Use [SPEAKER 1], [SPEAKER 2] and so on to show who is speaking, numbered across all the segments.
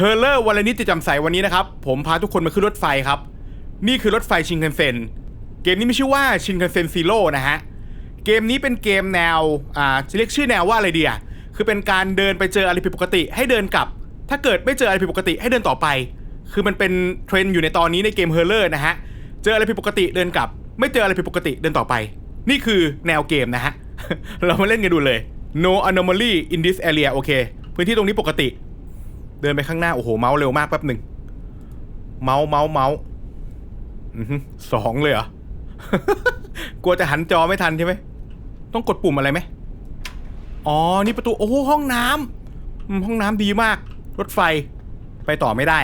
[SPEAKER 1] เฮอร์เลอร์วันนิดจะจำใสวันนี้นะครับ ผมพาทุกคนมาขึ้นรถไฟครับ นี่คือรถไฟชินคันเซ็นเกมนี้ไมีชื่อว่าชินคันเซ็นซีโร่นะฮะ เกมนี้เป็นเกมแนว อ่าจะเรียกชื่อแนวว่าอะไรดีอะคือเป็นการเดินไปเจออะไรผิดปกติ ให้เดินกลับ ถ้าเกิดไม่เจออะไรผิดปกติให้เดินต่อไป คือมันเป็นเทรนด์อยู่ในตอนนี้ในเกมเฮอร์เลอร์นะฮะ เจออะไรผิดปกติเดินกลับ ไม่เจออะไรผิดปกติเดินต่อไป นี่คือแนวเกมนะฮะ เรามาเล่นกันดูเลย no anomaly in this area โอเค พื้นที่ตรงนี้ปกติ เดินไปข้างหน้า โอ้โห เมาส์เร็วมากแป๊บหนึ่ง เมาส์เมาส์เมาส์อือหือสองเลยเหรอ กลัวจะหันจอไม่ทันใช่ไหม ต้องกดปุ่มอะไรไหม อ๋อ นี่ประตู โอ้ห้องน้ำอืมห้องน้ำดีมาก รถไฟ ไปต่อไม่ได้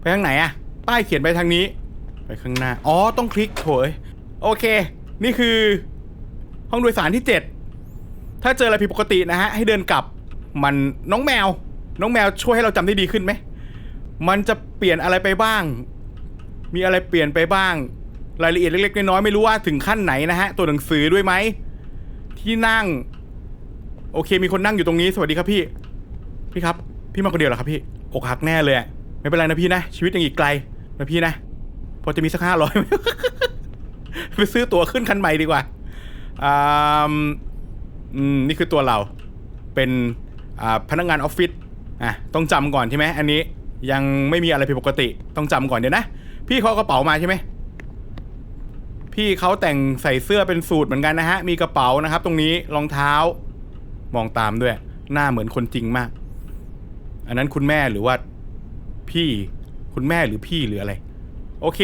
[SPEAKER 1] ไปทางไหนอะป้ายเขียนไปทางนี้ ไปข้างหน้า อ๋อ ต้องคลิกโถยโอเค นี่คือ ห้องโดยสารที่ 7 ถ้าเจออะไรผิดปกตินะฮะ ให้เดินกลับ มันน้องแมว น้องแมวช่วยให้เราจำได้ดีขึ้นไหม มันจะเปลี่ยนอะไรไปบ้าง มีอะไรเปลี่ยนไปบ้าง รายละเอียดเล็กๆน้อยๆไม่รู้ว่าถึงขั้นไหนนะฮะ ตัวหนังสือด้วยไหม ที่นั่ง โอเค มีคนนั่งอยู่ตรงนี้ สวัสดีครับพี่ พี่ครับ พี่มาคนเดียวเหรอครับพี่อกหักแน่เลยอะไม่เป็นไรนะพี่นะ ชีวิตยังอีกไกลนะพี่นะ พอจะมีสักห้าร้อยไปซื้อตั๋วขึ้นคันใหม่ดีกว่าอ่าอืมนี่คือตัวเรา เป็นอ่าพนักงานออฟฟิศ อะต้องจำก่อนใช่ไหมอันนี้ยังไม่มีอะไรผิดปกติ ต้องจำก่อนเดี๋ยวนะ พี่เขาเอากระเป๋ามาใช่ไหมพี่เขาแต่งใส่เสื้อเป็นสูทเหมือนกันนะฮะ มีกระเป๋านะครับ ตรงนี้รองเท้า มองตามด้วย หน้าเหมือนคนจริงมาก อันนั้นคุณแม่หรือว่า พี่คุณแม่หรือพี่หรืออะไร โอเค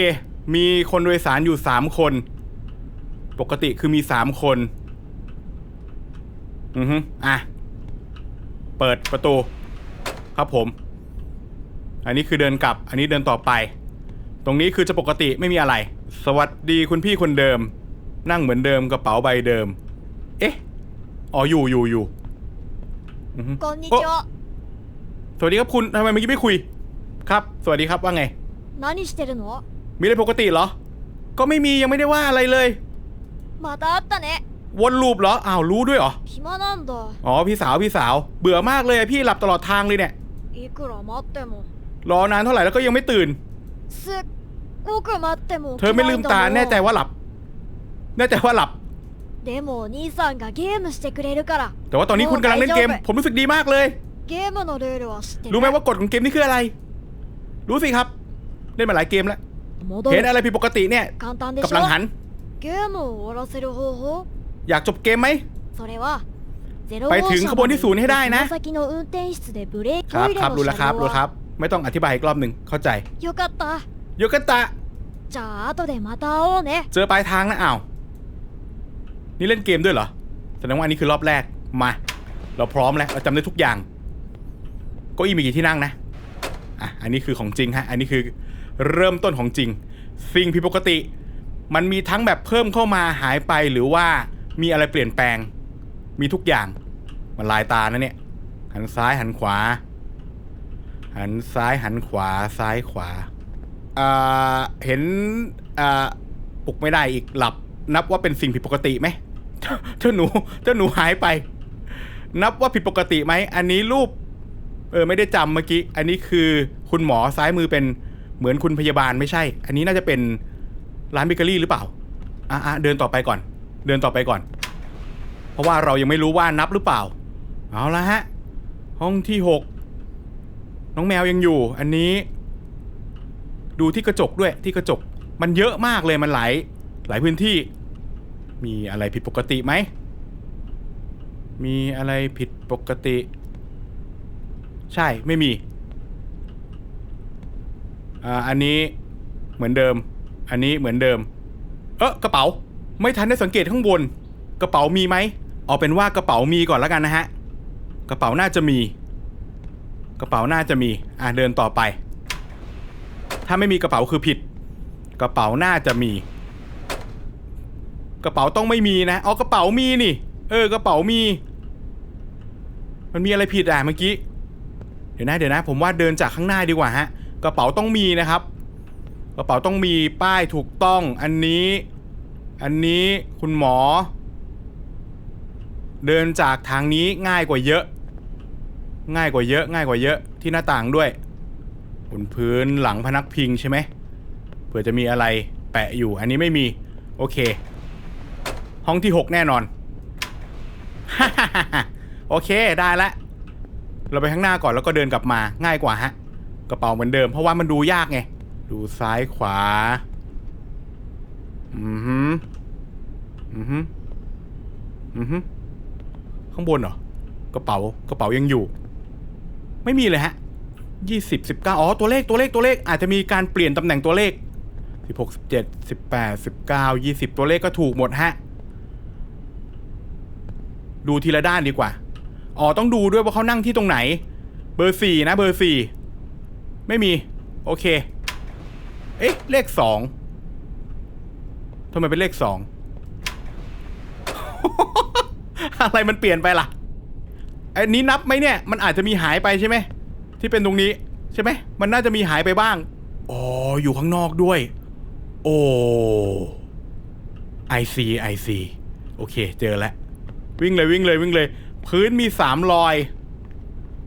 [SPEAKER 1] มีคนโดยสารอยู่สามคน ปกติคือมีสามคน อือฮึอะ เปิดประตู ครับผม อันนี้คือเดินกลับ อันนี้เดินต่อไป ตรงนี้คือจะปกติไม่มีอะไร สวัสดีคุณพี่คนเดิม นั่งเหมือนเดิมกระเป๋าใบเดิม เอ๊ะ อ๋ออยู่อยู่อยู่อือฮึ
[SPEAKER 2] こん
[SPEAKER 1] สวัสดีครับคุณทำไมเมื่อกี้ไม่คุย ครับ สวัสดีครับว่าไง
[SPEAKER 2] 何してるの
[SPEAKER 1] มีอะไรปกติเหรอ ก็ไม่มียังไม่ได้ว่าอะไรเลย
[SPEAKER 2] また会ったね
[SPEAKER 1] วนลูปเหรอ อ้าวรู้ด้วยเหรออ๋อพี่สาวพี่สาว เบื่อมากเลยพี่หลับตลอดทางเลยเนี่ย
[SPEAKER 2] いくら待っても
[SPEAKER 1] รอนานเท่าไหร่แล้วก็ยังไม่ตื่น
[SPEAKER 2] すっごく待っても
[SPEAKER 1] เธอไม่ลืมตาแน่ใจว่าหลับ แน่ใจว่าหลับ
[SPEAKER 2] でもお兄さんがゲームしてくれるから
[SPEAKER 1] แต่ว่าตอนนี้คุณกำลังเล่นเกม ผมรู้สึกดีมากเลย
[SPEAKER 2] ゲームのルールは知ってる
[SPEAKER 1] รู้ไหมว่ากฎของเกมนี้คืออะไร รู้สิครับ เล่นมาหลายเกมแล้ว
[SPEAKER 2] 戻
[SPEAKER 1] เห็น
[SPEAKER 2] る
[SPEAKER 1] อะไรผิดปกติเนี่ย
[SPEAKER 2] 簡単で
[SPEAKER 1] กับ
[SPEAKER 2] し
[SPEAKER 1] หลัง
[SPEAKER 2] ょ
[SPEAKER 1] หัน
[SPEAKER 2] ゲームを終わらせる方法
[SPEAKER 1] อยากจบเกมไหม
[SPEAKER 2] それはゼロ
[SPEAKER 1] ไปถึงขบวนที่ศูนย์ให้ได้นะ ครับครับรู้แล้วครับรู้ครับ ไม่ต้องอธิบายอีกรอบหนึ่งเข้าใจ
[SPEAKER 2] โยกตะ
[SPEAKER 1] โยกตะ
[SPEAKER 2] จ้าตัวเดมาตาเน
[SPEAKER 1] เจอปลายทางนะอ้าว นี่เล่นเกมด้วยเหรอ แสดงว่าอันนี้คือรอบแรก มา เราพร้อมแล้ว เราจำได้ทุกอย่างก็อีมีกี่ที่นั่งนะ อะ อันนี้คือของจริงฮะ อันนี้คือเริ่มต้นของจริง สิ่งผิดปกติ มันมีทั้งแบบเพิ่มเข้ามาหายไปหรือว่ามีอะไรเปลี่ยนแปลง มีทุกอย่าง มันลายตานะเนี่ย หันซ้ายหันขวา หันซ้ายหันขวาซ้ายขวา อ่า เห็น อ่า ปลุกไม่ได้อีกหลับ นับว่าเป็นสิ่งผิดปกติไหม เจ้าหนู เจ้าหนูหายไป นับว่าผิดปกติไหม อันนี้รูป เออ ไม่ได้จำเมื่อกี้ อันนี้คือคุณหมอซ้ายมือเป็นเหมือนคุณพยาบาลไม่ใช่ อันนี้น่าจะเป็นร้านเบเกอรี่หรือเปล่า อะอะเดินต่อไปก่อน เดินต่อไปก่อน เพราะว่าเรายังไม่รู้ว่านับหรือเปล่า เอาละฮะ ห้องที่หกน้องแมวยังอยู่ อันนี้ ดูที่กระจกด้วยที่กระจก มันเยอะมากเลยมันหลายหลายพื้นที่ มีอะไรผิดปกติไหม มีอะไรผิดปกติ ใช่ไม่มีอ่าอันนี้เหมือนเดิม อันนี้เหมือนเดิม เออกระเป๋า ไม่ทันได้สังเกตข้างบน กระเป๋ามีไหม เอาเป็นว่ากระเป๋ามีก่อนแล้วกันนะฮะ กระเป๋าน่าจะมี กระเป๋าน่าจะมี อะเดินต่อไป ถ้าไม่มีกระเป๋าคือผิด กระเป๋าน่าจะมี กระเป๋าต้องไม่มีนะ เอากระเป๋ามีนี่ เออกระเป๋ามี มันมีอะไรผิดอะเมื่อกี้ เดี๋ยวนะเดี๋ยวนะ ผมว่าเดินจากข้างหน้าดีกว่าฮะ กระเป๋าต้องมีนะครับ กระเป๋าต้องมีป้ายถูกต้อง อันนี้ อันนี้คุณหมอ เดินจากทางนี้ง่ายกว่าเยอะ ง่ายกว่าเยอะ ง่ายกว่าเยอะที่หน้าต่างด้วยบนพื้นหลังพนักพิงใช่ไหมเผื่อจะมีอะไรแปะอยู่ อันนี้ไม่มี โอเค ห้องที่หกแน่นอนโอเคได้ละ เราไปข้างหน้าก่อนแล้วก็เดินกลับมาง่ายกว่าฮะ กระเป๋าเหมือนเดิม เพราะว่ามันดูยากไง ดูซ้ายขวา อือฮึอือฮึอือฮึ ข้างบนเหรอกระเป๋ากระเป๋ายังอยู่ ไม่มีเลยฮะยี่สิบสิบเก้าอ๋อตัวเลขตัวเลขตัวเลข อาจจะมีการเปลี่ยนตำแหน่งตัวเลขสิบหกสิบเจ็ดสิบแปดสิบเก้ายี่สิบตัวเลขก็ถูกหมดฮะดูทีละด้านดีกว่า อ๋อต้องดูด้วยว่าเขานั่งที่ตรงไหน เบอร์สี่นะเบอร์สี่ไม่มี โอเค เอ๊ะ เลขสองทำไมเป็นเลขสอง อะไรมันเปลี่ยนไปล่ะอันนี้นับไหมเนี่ย มันอาจจะมีหายไปใช่ไหม ที่เป็นตรงนี้ใช่ไหม มันน่าจะมีหายไปบ้าง อ๋อ อยู่ข้างนอกด้วย โอ้ไอซีไอซีโอเค เจอแล้ว วิ่งเลยวิ่งเลยวิ่งเลย พื้นมีสามรอย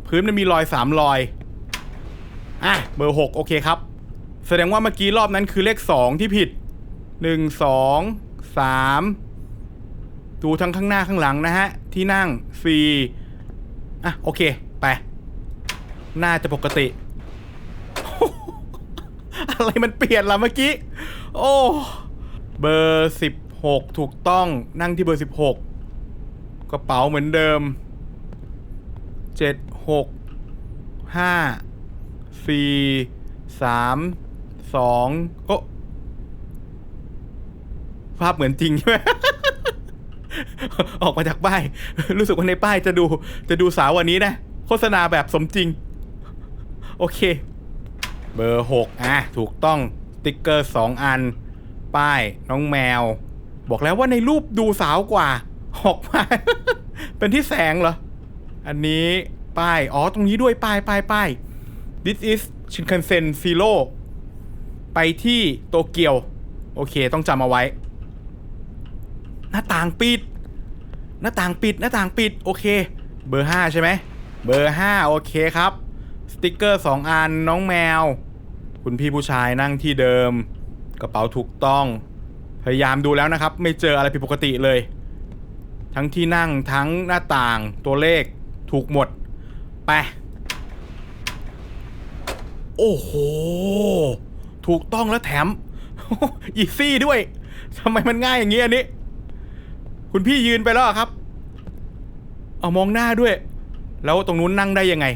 [SPEAKER 1] พื้นมันมีรอยสามรอย อะ เบอร์หกโอเคครับ แสดงว่าเมื่อกี้รอบนั้นคือเลขสองที่ผิดหนึ่งสองสาม ดูทั้งข้างหน้าข้างหลังนะฮะ ที่นั่งสี่อะโอเค ไป น่าจะปกติ อะไรมันเปลี่ยนล่ะเมื่อกี้ โอ้เบอร์สิบหกถูกต้องนั่งที่เบอร์สิบหกกระเป๋าเหมือนเดิมเจ็ดหกห้าสี่สามสองโอ้ภาพเหมือนจริงใช่ไหม ออกมาจากป้าย รู้สึกว่าในป้ายจะดูจะดูสาววันนี้นะ โฆษณาแบบสมจริง โอเค เบอร์หกอะ ถูกต้องสติ๊กเกอร์สองอัน ป้ายน้องแมว บอกแล้วว่าในรูปดูสาวกว่าออกมาเป็นที่แสงเหรอ อันนี้ป้าย อ๋อ ตรงนี้ด้วยป้ายป้ายป้าย this is Shinkansen Zero ไปที่โตเกียว โอเค ต้องจำเอาไว้ หน้าต่างปิด หน้าต่างปิด หน้าต่างปิด โอเค เบอร์ห้าใช่ไหม เบอร์ห้าโอเคครับ สติกเกอร์สองอันน้องแมว คุณพี่ผู้ชายนั่งที่เดิม กระเป๋าถูกต้อง พยายามดูแล้วนะครับ ไม่เจออะไรผิดปกติเลย ทั้งที่นั่งทั้งหน้าต่างตัวเลขถูกหมด ไป โอ้โห ถูกต้องแล้วแถมอีซี่ด้วยทำไมมันง่ายอย่างนี้อันนี้ คุณพี่ยืนไปแล้วครับ เอามองหน้าด้วย แล้วตรงนู้นนั่งได้ยังไง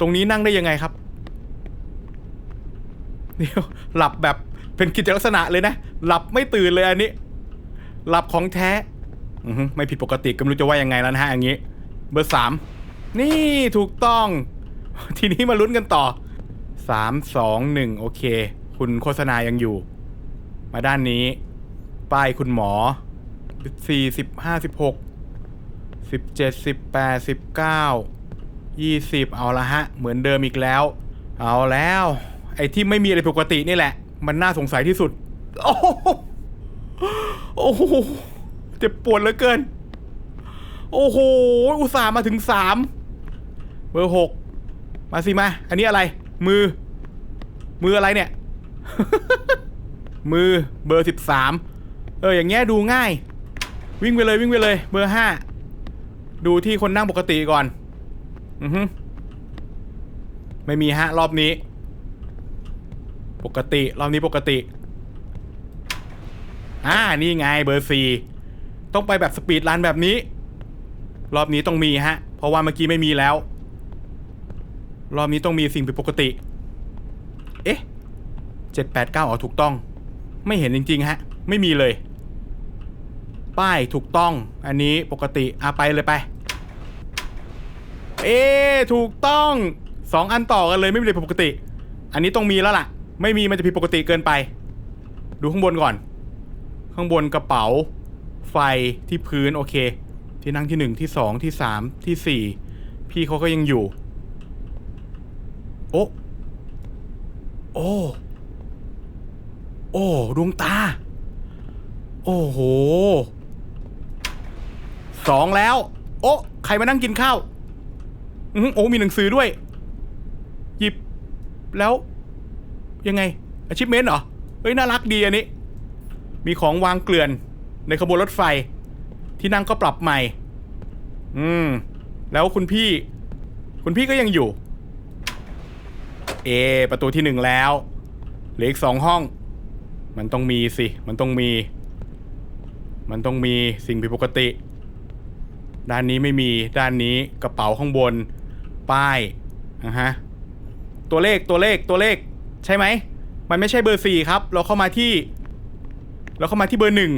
[SPEAKER 1] ตรงนี้นั่งได้ยังไงครับเดี๋ยวหลับแบบเป็นกิจลักษณะเลยนะ หลับไม่ตื่นเลยอันนี้ หลับของแท้อือฮึไม่ผิดปกติก็ไม่รู้จะว่ายังไงแล้วนะฮะอย่างนี้ เบอร์สามนี่ถูกต้อง ทีนี้มาลุ้นกันต่อสามสองหนึ่งโอเค คุณโฆษณายังอยู่ มาด้านนี้ ป้ายคุณหมอ สี่สิบห้าสิบหกสิบเจ็ดสิบแปดสิบเก้ายี่สิบเอาละฮะ เหมือนเดิมอีกแล้ว เอาแล้ว ไอ้ที่ไม่มีอะไรปกตินี่แหละ มันน่าสงสัยที่สุด โอ้โหโอ้โหเจ็บปวดเหลือเกิน โอ้โห อุตส่าห์มาถึงสามเบอร์หกมาสิมา อันนี้อะไร มือ มืออะไรเนี่ย มือเบอร์สิบสามเอออย่างเงี้ยดูง่าย วิ่งไปเลยวิ่งไปเลย เบอร์ห้าดูที่คนนั่งปกติก่อน อือฮึไม่มีฮะรอบนี้ ปกติรอบนี้ปกติ อ่านี่ไงเบอร์สี่ต้องไปแบบสปีดรันแบบนี้ รอบนี้ต้องมีฮะ เพราะว่าเมื่อกี้ไม่มีแล้ว รอบนี้ต้องมีสิ่งผิดปกติ เอ๊ะเจ็ดแปดเก้าอ๋อถูกต้อง ไม่เห็นจริง ๆ ฮะ ไม่มีเลย ป้ายถูกต้อง อันนี้ปกติอะไปเลยไป เอ๊ถูกต้องสองอันต่อกันเลยไม่มีอะไรผิดปกติ อันนี้ต้องมีแล้วล่ะ ไม่มีมันจะผิดปกติเกินไป ดูข้างบนก่อน ข้างบนกระเป๋า ไฟที่พื้นโอเค ที่นั่งที่หนึ่งที่สองที่สามที่สี่พี่เขาก็ยังอยู่ โอ้ โอ้ โอ้ ดวงตา โอ้โห สองแล้ว โอ้ใครมานั่งกินข้าวอือหือโอ้มีหนังสือด้วย หยิบแล้ว ยังไงอาชิพเมนเหรอเฮ้ยน่ารักดีอันนี้ มีของวางเกลื่อนในขบวนรถไฟ ที่นั่งก็ปรับใหม่ อืม แล้วคุณพี่ คุณพี่ก็ยังอยู่ เอ ประตูที่หนึ่งแล้วเหลืออีกสองห้อง มันต้องมีสิ มันต้องมี มันต้องมีสิ่งผิดปกติ ด้านนี้ไม่มีด้านนี้กระเป๋าข้างบน ป้ายนะฮะตัวเลขตัวเลขตัวเลขใช่ไหม มันไม่ใช่เบอร์สี่ครับ เราเข้ามาที่ เราเข้ามาที่เบอร์หนึ่ง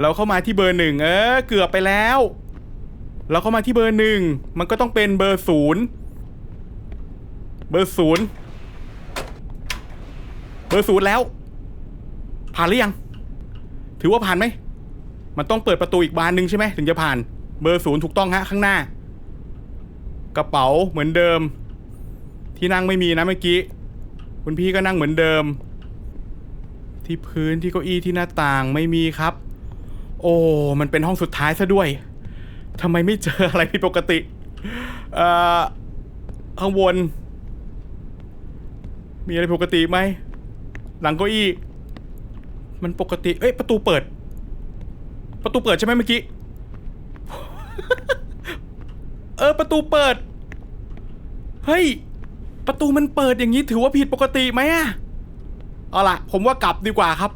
[SPEAKER 1] เราเข้ามาที่เบอร์หนึ่งเออเกือบไปแล้ว เราเข้ามาที่เบอร์หนึ่งมันก็ต้องเป็นเบอร์ศูนย์เบอร์ศูนย์เบอร์ศูนย์แล้ว ผ่านหรือยัง ถือว่าผ่านไหม มันต้องเปิดประตูอีกบานหนึ่งใช่ไหมถึงจะผ่าน เบอร์ศูนย์ถูกต้องฮะข้างหน้า กระเป๋าเหมือนเดิม ที่นั่งไม่มีนะเมื่อกี้ คุณพี่ก็นั่งเหมือนเดิม ที่พื้นที่เก้าอี้ที่หน้าต่างไม่มีครับ โอ้มันเป็นห้องสุดท้ายซะด้วยทำไมไม่เจออะไรผิดปกติเอ่อข้างบนมีอะไรปกติไหมหลังเก้าอี้ มันปกติ เอ้ย ประตูเปิด ประตูเปิดใช่ไหมเมื่อกี้ เออประตูเปิด เฮ้ย ประตูมันเปิดอย่างนี้ถือว่าผิดปกติไหมอะเอาล่ะ ผมว่ากลับดีกว่าครับ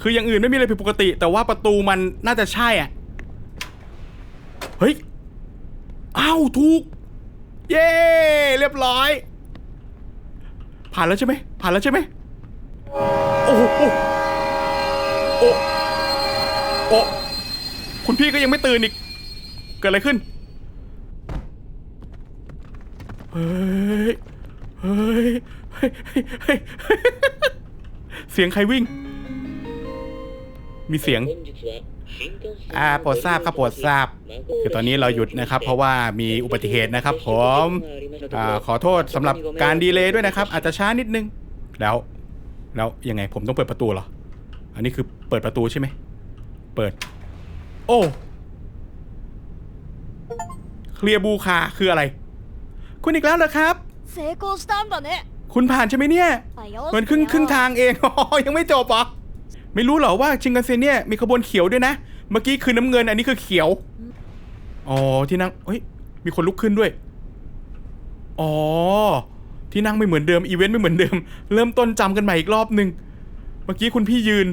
[SPEAKER 1] คืออย่างอื่นไม่มีอะไรผิดปกติ แต่ว่าประตูมันน่าจะใช่อะ เฮ้ย อ้าวถูก เย้เรียบร้อย ผ่านแล้วใช่ไหมผ่านแล้วใช่ไหมโอ้โหโอ้โอ้ คุณพี่ก็ยังไม่ตื่นอีก เกิดอะไรขึ้น เฮ้ย เฮ้ย เสียงใครวิ่ง มีเสียง อ่าโปรดทราบครับโปรดทราบ คือตอนนี้เราหยุดนะครับ เพราะว่ามีอุบัติเหตุนะครับ ผมอ่าขอโทษสำหรับการดีเลย์ด้วยนะครับ อาจจะช้านิดนึง แล้ว แล้วยังไงผมต้องเปิดประตูเหรอ อันนี้คือเปิดประตูใช่ไหม เปิด โอ้ เคลียร์บูคาคืออะไร คุณอีกแล้วเหรอครับ
[SPEAKER 2] 成功したんだね
[SPEAKER 1] คุณผ่านใช่ไหมเนี่ย
[SPEAKER 2] あよ
[SPEAKER 1] มันครึ่งครึ่งทางเอง อ๋อ ยังไม่จบเหรอ ไม่รู้เหรอว่าชิงกันเซ็นเนี่ยมีขบวนเขียวด้วยนะ เมื่อกี้คือน้ำเงิน อันนี้คือเขียว อ๋อ ที่นั่งเฮ้ย มีคนลุกขึ้นด้วย อ๋อ ที่นั่งไม่เหมือนเดิม อีเวนต์ไม่เหมือนเดิม เริ่มต้นจำกันใหม่อีกรอบหนึ่ง เมื่อกี้คุณพี่ยืน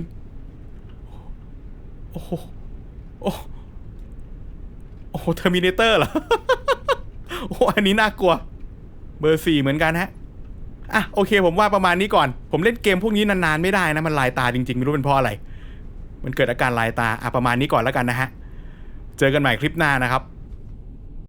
[SPEAKER 1] โอ้โห โอ้โอ้โหเทอร์มินเตอร์เหรอ โอ้อันนี้น่ากลัว เบอร์สี่เหมือนกันฮะอะโอเค ผมว่าประมาณนี้ก่อน ผมเล่นเกมพวกนี้นานๆไม่ได้นะ มันลายตาจริงๆ ไม่รู้เป็นเพราะอะไร มันเกิดอาการลายตาอะประมาณนี้ก่อนแล้วกันนะฮะ เจอกันใหม่คลิปหน้านะครับ